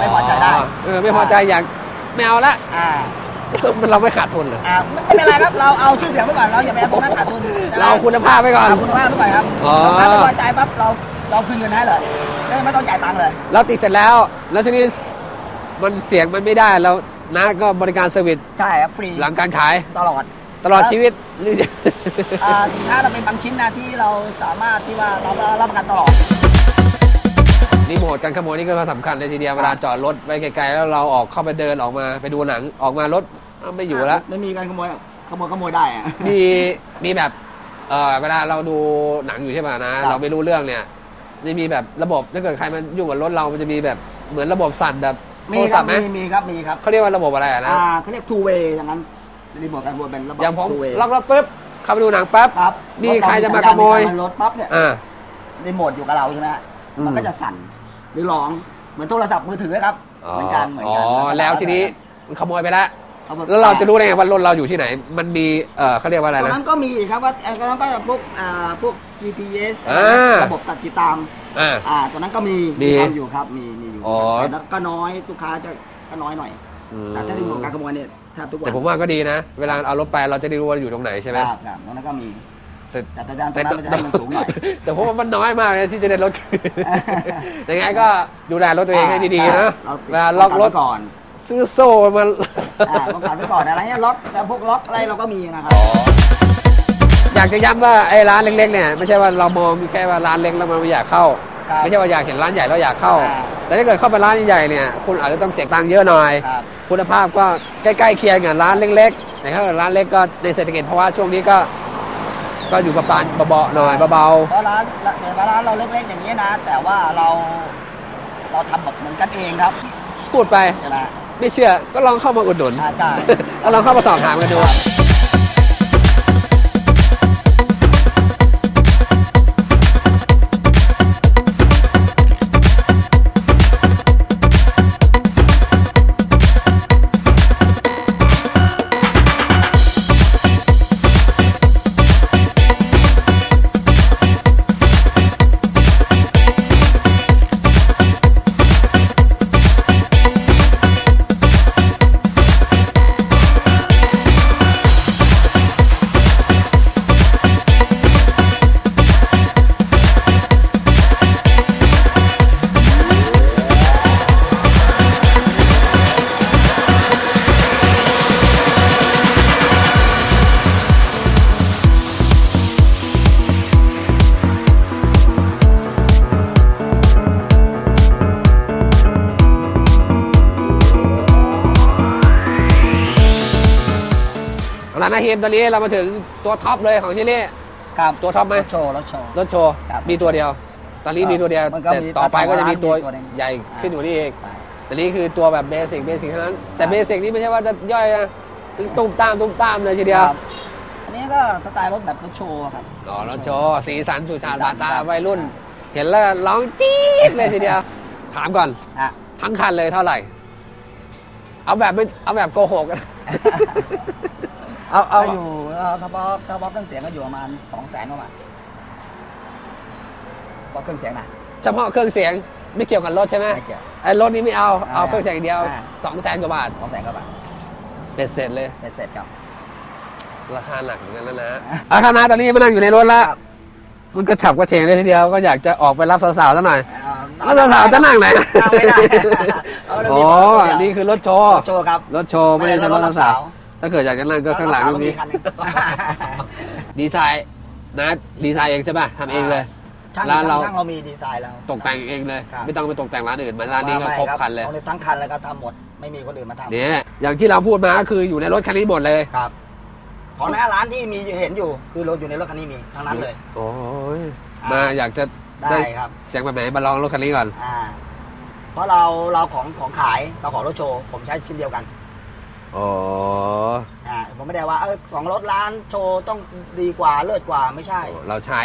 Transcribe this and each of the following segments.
ไม่พอใจได้ เออไม่พอใจอยากไม่เอาละอ่าเราไม่ขาดทุนเหรออ่าไม่เป็นไรครับ เราเอาชื่อเสียงไว้ก่อน เราอย่าไปเอาตรงนั้นขาดทุนใช่ไหมเราคุณภาพไปก่อนเอาคุณภาพไว้ก่อนครับอ๋อถ้าไม่พอใจปั๊บเราเราคืนเงินให้เลยไม่ต้องจ่ายตังค์เลย เราติดเสร็จแล้ว แล้วทีนี้มันเสียงมันไม่ได้แล้วนะก็บริการเซอร์วิสใช่ครับฟรีหลังการขายตลอดตลอดชีวิตหรืออ่าสินค้าเราเป็นบางชิ้นนะที่เราสามารถที่ว่าเรารับประกันตลอด รีโมทการขโมยนี่ก็สำคัญเลยทีเดียวเวลาจอดรถไว้ไกลๆแล้วเราออกเข้าไปเดินออกมาไปดูหนังออกมารถอ้าวไม่อยู่แล้ว ไม่มีการขโมยขโมยขโมยได้อะมีมีแบบเออเวลาเราดูหนังอยู่ใช่ไหมนะครับเราไม่รู้เรื่องเนี่ยจะมีแบบระบบถ้าเกิดใครมันยุ่งกับรถเรา มันจะมีแบบเหมือนระบบสั่นแบบโทมีรคศัรัพบท์ไหมมีมีครับมีครับเขาเรียกว่าระบบอะไรอะนะอ่าเขาเรียก two way อย่างนั้นรีโมทการขโมยเป็นระบบอย่างผม two way ล็อกรถปุ๊บเข้าไปดูหนังปั๊บครับมีถเใครจะมาขโมยรถปั๊บเนี่ยอ่ารีโมทอยู่กับเราใช่ไหมฮะอืมมันก็จะสั่น หรือร้องเหมือนโทรศัพท์มือถือครับเหมือนกันเหมือนอ๋อกันแล้วทีนี้มันขโมยไปแล้วอมแล้วเราจะรู้ได้ไงว่ารถเราอยู่ที่ไหน มันมีเออเขาเรียกว่าอะไรตรงนะนั้นก็มีครับว่าตรงนั้นก็จะพวกอ่าพวก GPS อ่าระบบตัดติดตามอ่าอ่าตัวนั้นก็มีมีทำอยู่ครับมีมีอยู่อ๋อแต่ก็น้อยลูกค้าจะก็น้อยหน่อยอืมแต่ถ้ารีโมทการขโมยเนี่ยแทบทุกวันแต่ผมว่าก็ดีนะ เวลาเอารถไปเราจะได้รู้ว่าอยู่ตรงไหนใช่ไหมครับครับตรงนั้นก็มี แต่แต่อาจารย์ตรงนั้นมันจะให้มันสูงหน่อย แต่ผมว่ามันน้อยมากเลยที่จะได้รถคืนยังไงก็ดูแลรถตัวเองให้ดีๆนะเราเวลาล็อกรถป้งนไว้ก่อน ซื้อโซ่มันอ่าป้องกันไว้ก่อนอะไรเงี้ยล็อกแต่พวกล็อกอะไรเราก็มีนะครับอยากจะย้ำว่าไอ้ร้านเล็กๆเนี่ยไม่ใช่ว่าเรามองแค่ว่าร้านเล็กแล้วมันไม่อยากเข้าครับไม่ใช่ว่าอยากเห็นร้านใหญ่แล้วอยากเข้าอ่าแต่ถ้าเกิดเข้าไปร้านใหญ่ๆเนี่ยคุณอาจจะต้องเสียตังค์เยอะหน่อยครับคุณภาพก็ใกล้ๆเคียงกับร้านเล็กๆแต่ถ้าเกิดร้านเล็กก็ในเศรษฐกิจเพราะว่าช่วงนี้ก็ ก็อยู่กับปานเบาๆหน่อยเบาเพราะร้านเห็นว่าร้านเราเล็กๆอย่างนี้นะ แต่ว่าเราเราทำแบบเหมือนกันเองครับๆพูดไป ใช่ไหม ไม่เชื่อก็ลองเข้ามาอุดหนุนอ่าใช่ก็ลองเข้ามาสอบถามกันดู ร้านอาเฮมตอนนี้เรามาถึงตัวท็อปเลยของที่นี่ครับตัวท็อปไหมรถโชว์รถโชว์รถโชว์ครับมีตัวเดียว ตอนนี้มีตัวเดียวมันก็แต่มีต่อไปก็จะมีตัวมีตัวหนึ่งใหญ่ขึ้นกว่านี้เองใช่แต่นี้คือตัวแบบเบสิกเบสิกเท่านั้น แต่ครับเบสิกนี่ไม่ใช่ว่าจะย่อยนะตุ้มตามตุ้มตามเลยทีเดียวครับอันนี้ก็สไตล์รถแบบรถโชว์ครับอ๋อรถโชว์สีสันสุชาติสีสับานตาครับวัยรุ่น เห็นแล้วร้องจี๊ดเลยทีเดียวถามก่อนอะทั้งคันเลยเท่าไหร่ เอาแบบไม่เอาแบบโกหก เอาเอา ก็อยู่เอ่อเฉพาะเฉพาะเครื่องเสียงก็อยู่ประมาณสองแสนกว่าบาทเพราะเครื่องเสียงนะ เฉพาะเครื่องเสียงไม่เกี่ยวกับรถใช่ไหมไม่เกี่ยวไอ้รถนี้ไม่เอา เอาอ่าเครื่องเสียงอย่างเดียวอ่า สองแสนกว่าบาทสองแสนกว่าบาทเบ็ดเสร็จเลย เป็นเสร็จครับ ราคาหนักเหมือนกันแล้วนะอาคณะตอนนี้มานั่งอยู่ในรถแล้วครับ มันก็ฉับกระเฉงเลยทีเดียวก็อยากจะออกไปรับสาวๆซะหน่อยเอ่อแล้วสาวๆจะนั่งไหนนั่งไม่ได้เอาเลยอ๋อมีรถเดียว นี่คือรถโชว์รถโชว์ครับรถโชว์ไม่ได้ใช่รถไม่ได้รถรับสาวสาว ถ้าเกิดอยากจะนั่งก็ข้างหลังรตถรงนี้มีคันหนึ่งดีไซน์นะดีไซน์เองใช่ป่ะทำเองเลยช่างร้านเราช่างเรามีดีไซน์แล้วตกแต่งเองเลยครับไม่ต้องไปตกแต่งร้านอื่นเหมือนร้านนี้ก็ครบคันเลยอาทั้งคันแล้วก็ทำหมดไม่มีคนอื่นมาทำเนี่ยอย่างที่เราพูดมาก็คืออยู่ในรถคันนี้หมดเลยครับของหน้าร้านที่มีเห็นอยู่ คือรถอยู่ในรถคันนี้มีทั้งนั้นเลย โอ้ยอ่ามมาอยากจะได้ครับเสียงแบบไหนมาลองรถคันนี้ก่อนอ่าเพราะเราเราของของขายเราของรถโชว์ผมใช้ชิ้นเดียวกัน อ๋อ อ่าผมไม่ได้ว่าเออของรถร้านโชว์ต้องดีกว่าเลิศกว่าไม่ใช่ เราใช้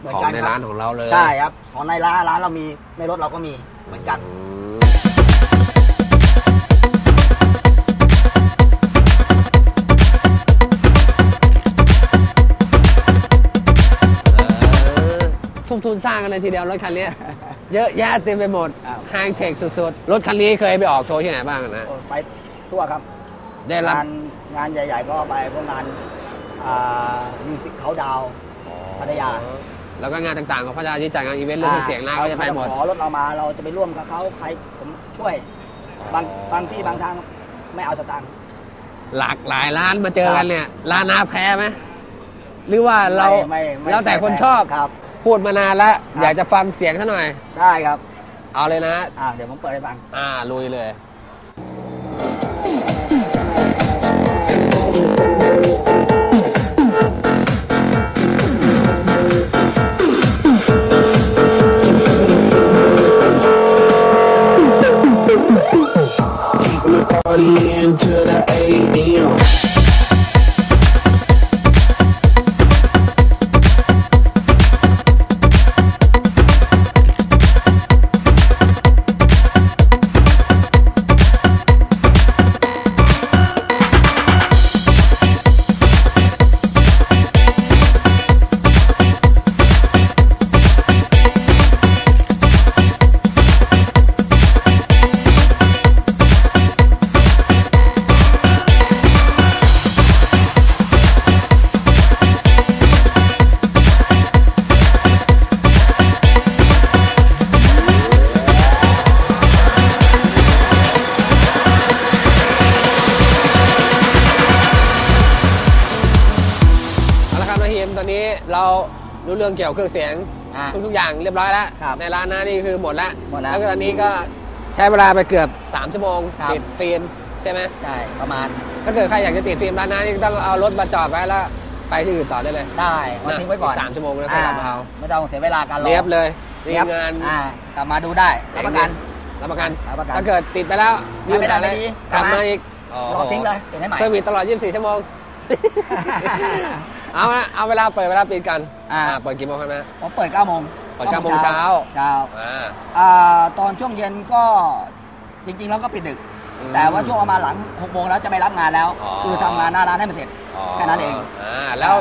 เหมือนของกันในครับร้านของเราเลยใช่ครับ ของในร้านร้านเรามีในรถเราก็มีเหมือนกัน อืมเออทุ่มทุนสร้างกันเลยทีเดียวรถคันนี้ เยอะแยะเต็มไปหมดครับไฮเทคสุดๆ รถคันนี้เคยไปออกโชว์ที่ไหนบ้างนะ โอ้ไปทั่วครับ ได้รับ งานงานใหญ่ ๆ ก็ไปพวกงานมิวสิกเขาดาวพัทยาแล้วก็งานต่างๆของพัทยาที่จัดงานอีเวนต์เรื่องเครื่องเสียงนะก็จะไปหมดขอรถเรามาเราจะไปร่วมกับเขาใครผมช่วย บางบางที่บางทางไม่เอาสตางค์หลากหลายร้านมาเจอกันเนี่ยร้านนาแพ้ไหมหรือว่าเราไม่ไม่ไม่แล้วแต่คนชอบครับพูดมานานแล้วครับอยากจะฟังเสียงซะหน่อย ได้ครับ เอาเลยนะอ่าเดี๋ยวผมเปิดให้ฟังอ่าลุยเลย เอาละครับนาทีมตอนนี้เรารู้เรื่องเกี่ยวกับเครื่องเสียง อ่าทุกๆอย่างเรียบร้อยแล้ว ครับในร้านนะนี่คือหมดแล้วหมดแล้วแล้วก็ตอนนี้ก็ใช้เวลาไปเกือบ 3 ชั่วโมงครับ ติดฟิล์มใช่ไหมใช่ประมาณถ้าเกิดใครอยากจะติดฟิล์มร้านนะนี่ต้องเอารถมาจอดไว้แล้วไปที่อื่นต่อได้เลยได้มาทิ้งไว้ก่อนสามชั่วโมงแล้วค่อยกลับมาเอาไม่ต้องเสียเวลาการรอเรียบเลยทีเรียบมงานอ่ากลับมาดูได้รับประกัน รับประกัน รับประกันถ้าเกิดติดไปแล้วไม่ได้ปัญหาอะไรไม่ดีกลับกลับมา มาอีกรอทิ้งเลยเปลี่ยนให้ใหม่ เซอร์วิสตลอด 24 ชั่วโมง เอาละเอาเวลาเปิดเวลาปิดกันอ่าอ่า เปิดกี่โมงครับนะผมเปิด9โมงเปิด9โมงเช้าเช้าอ่าอ่าตอนช่วงเย็นก็จริงๆแล้วก็ปิดดึกอืมแต่ว่าช่วงประมาณหลัง6โมงแล้วจะไม่รับงานแล้วอ๋อคือทำงานหน้าร้านให้มันเสร็จแค่นั้นเองอ่าแล้ว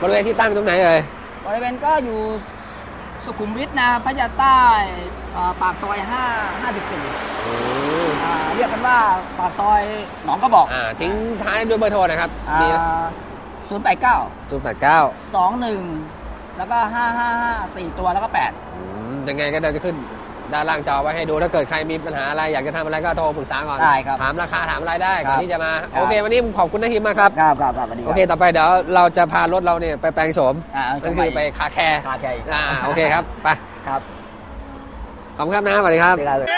บริเวณที่ตั้งตรงไหนเอ่ยบริเวณก็อยู่สุขุมวิทนะพัทยาใต้อ่าปากซอย 5 54อ่าเรียกกันว่าปากซอยหนองกระบอกอ่าทิ้งท้ายด้วยเบอร์โทรนะครับนี่ ศูนย์แปดเก้าศูนย์แปดเก้าสองหนึ่งแล้วก็ห้าห้าห้าสี่ตัวแล้วก็แปดยังไงก็จะขึ้นด้านล่างจอไว้ให้ดูถ้าเกิดใครมีปัญหาอะไรอยากจะทำอะไรก็โทรปรึกษาก่อนได้ครับถามราคาถามอะไรได้ก่อนครับที่จะมาครับโอเค วันนี้ขอบคุณนะฮิมมากครับครับครับครับสวัสดีโอเค ต่อไปเดี๋ยวเราจะพารถเราเนี่ยไปแปลงโฉมอ่านั่นคือไปคาแคร์คาแคร์อ่าโอเคครับไปครับขอบคุณครับนะสวัสดีครับเวลาเลย